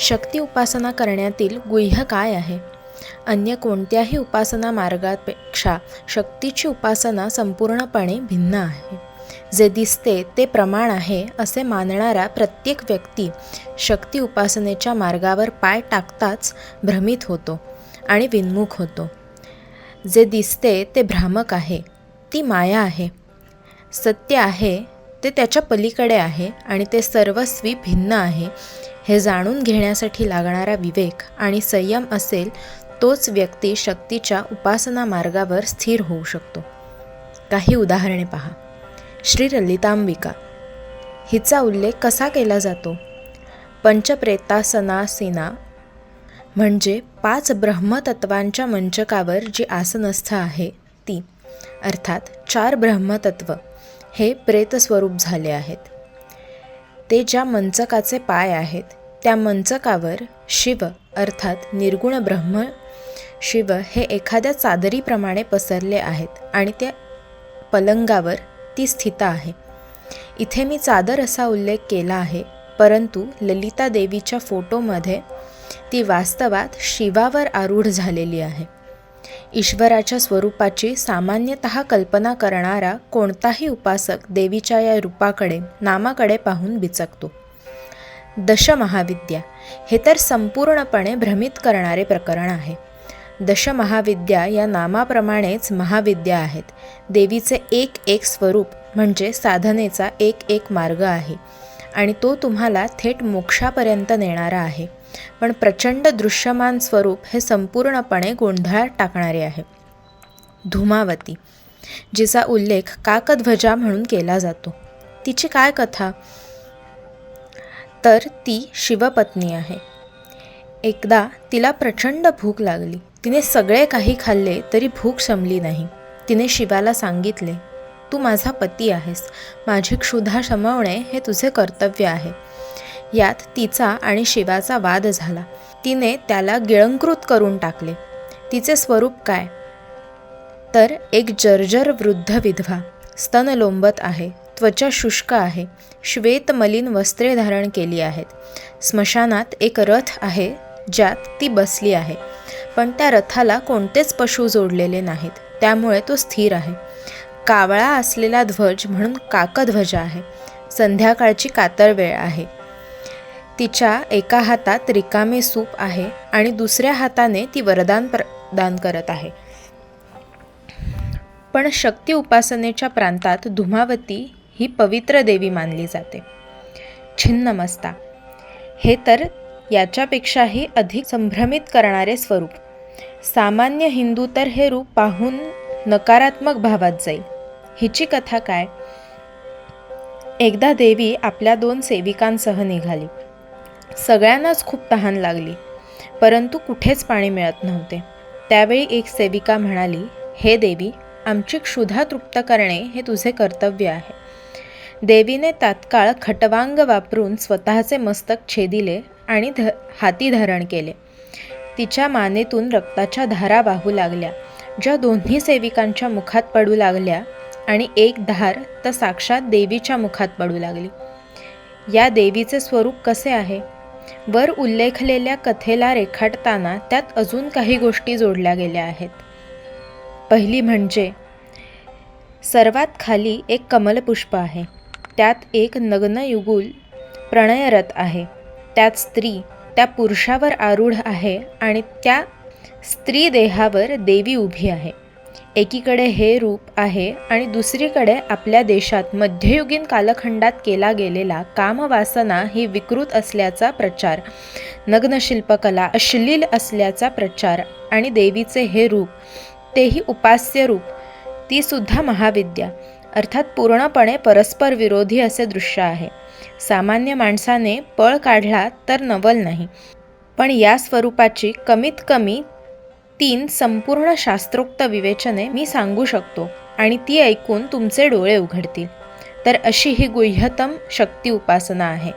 शक्ती उपासना करण्यातील गुह्य काय आहे? अन्य कोणत्याही उपासना मार्गापेक्षा शक्तीची उपासना संपूर्णपणे भिन्न आहे. जे दिसते ते प्रमाण आहे असे मानणारा प्रत्येक व्यक्ती शक्ती उपासनेच्या मार्गावर पाय टाकताच भ्रमित होतो आणि विन्मुख होतो. जे दिसते ते भ्रामक आहे ती माया आहे. सत्य आहे ते त्याच्या पलीकडे आहे आणि ते सर्वस्वी भिन्न आहे. हे जाणून घेण्यासाठी लागणारा विवेक आणि संयम असेल तोच व्यक्ती शक्तीच्या उपासना मार्गावर स्थिर होऊ शकतो. काही उदाहरणे पहा. श्री ललितांबिका. हिचा उल्लेख कसा केला जातो? पंचप्रेतासनासीना म्हणजे पाच ब्रह्मतत्वांच्या मंचकावर जी आसनस्थ आहे ती अर्थात चार ब्रह्मतत्व हे प्रेतस्वरूप झाले आहेत. ते ज्या मंचकाचे पाय आहेत त्या मंचकावर शिव अर्थात निर्गुण ब्रह्म शिव हे एखाद्या चादरीप्रमाणे पसरले आहेत आणि त्या पलंगावर ती स्थित आहे. इथे मी चादर असा उल्लेख केला आहे परंतु ललिता देवीच्या फोटोमध्ये ती वास्तवात शिवावर आरूढ झालेली आहे. ईश्वराच्या स्वरूपाची सामान्यतः कल्पना करणारा कोणताही उपासक देवीच्या या रूपाकडे नामाकडे पाहून बिचकतो. दशमहाविद्या हे तर संपूर्णपणे भ्रमित करणारे प्रकरण आहे. दशमहाविद्या या नामाप्रमाणेच महाविद्या आहेत. देवीचे एक एक स्वरूप म्हणजे साधनेचा एक एक मार्ग आहे आणि तो तुम्हाला थेट मोक्षापर्यंत नेणारा आहे. पण प्रचंड दृश्यमान स्वरूप हे संपूर्णपणे गोंधळात टाकणारे आहे. धुमावती जिचा उल्लेख काकध्वजा म्हणून केला जातो. तिची काय कथा? तर ती शिवपत्नी आहे. एकदा तिला प्रचंड भूक लागली. तिने सगळे काही खाल्ले तरी भूक शमली नाही. तिने शिवाला सांगितले तू माझा पती आहेस. माझी क्षुधा शमवणे हे तुझे कर्तव्य आहे. यात तिचा आणि शिवाचा वाद झाला. तिने त्याला गिळंकृत करून टाकले. तिचे स्वरूप काय? तर एक जर्जर वृद्ध विधवा स्तन लोंबत आहे त्वचा शुष्क आहे श्वेतमलिन वस्त्रे धारण केली आहेत. स्मशानात एक रथ आहे ज्यात ती बसली आहे. पण त्या रथाला कोणतेच पशु जोडलेले नाहीत. त्यामुळे तो स्थिर आहे. कावळा असलेला ध्वज म्हणून काकध्वज आहे. संध्याकाळची कातर वेळ आहे. तिच्या एका हातात रिकामे सूप आहे आणि दुसऱ्या हाताने ती वरदान प्रदान करत आहे. पण शक्ती उपासनेच्या प्रांतात धुमावती ही पवित्र देवी मानली जाते. छिन्नमस्ता. हे तर याच्यापेक्षाही अधिक संभ्रमित करणारे स्वरूप. सामान्य हिंदू तर हे रूप पाहून नकारात्मक भावात जाईल हिची कथा काय? एकदा देवी आपल्या दोन सेविकांसह निघाली. सगळ्यांनाच खूप तहान लागली परंतु कुठेच पाणी मिळत नव्हते. त्यावेळी एक सेविका म्हणाली हे देवी आमची क्षुधा तृप्त करणे हे तुझे कर्तव्य आहे. देवीने तात्काळ खटवांग वापरून स्वतःचे मस्तक छेदिले आणि ध हाती धारण केले. तिच्या मानेतून रक्ताच्या धारा वाहू लागल्या. ज्या दोन्ही सेविकांच्या मुखात पडू लागल्या आणि एक धार तर साक्षात देवीच्या मुखात पडू लागली. या देवीचे स्वरूप कसे आहे? वर उल्लेखलेल्या कथेला रेखाटताना त्यात अजून काही गोष्टी जोडल्या गेल्या आहेत. पहिली म्हणजे सर्वात खाली एक कमलपुष्प आहे. त्यात एक नग्न युगुल प्रणयरत आहे. त्यात स्त्री त्या पुरुषावर आरूढ आहे आणि त्या स्त्री देहावर देवी उभी आहे. एकीकडे हे रूप आहे आणि दुसरीकडे आपल्या देशात मध्ययुगीन कालखंडात केला गेलेला कामवासना ही विकृत असल्याचा प्रचार नग्नशिल्पकला अश्लील असल्याचा प्रचार आणि देवीचे हे रूप तेही उपास्य रूप ती सुद्धा महाविद्या. अर्थात पूर्णपणे परस्पर विरोधी असे दृश्य आहे. सामान्य माणसाने पळ काढला तर नवल नाही. पण या स्वरूपाची कमीत कमी तीन संपूर्ण शास्त्रोक्त विवेचने मी सांगू शकतो आणि ती ऐकून तुमचे डोळे उघडतील. तर अशी ही गुह्यतम शक्ती उपासना आहे.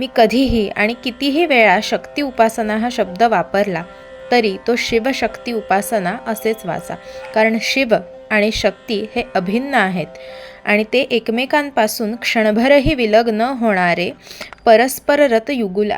मी कधीही आणि कितीही वेळा शक्ती उपासना हा शब्द वापरला तरी तो शिवशक्ती उपासना असेच वाचा. कारण शिव आणि शक्ती हे अभिन्न आहेत. आणि ते एकमेकांपासून क्षणभरही विलग न होणारे परस्पररत युगुला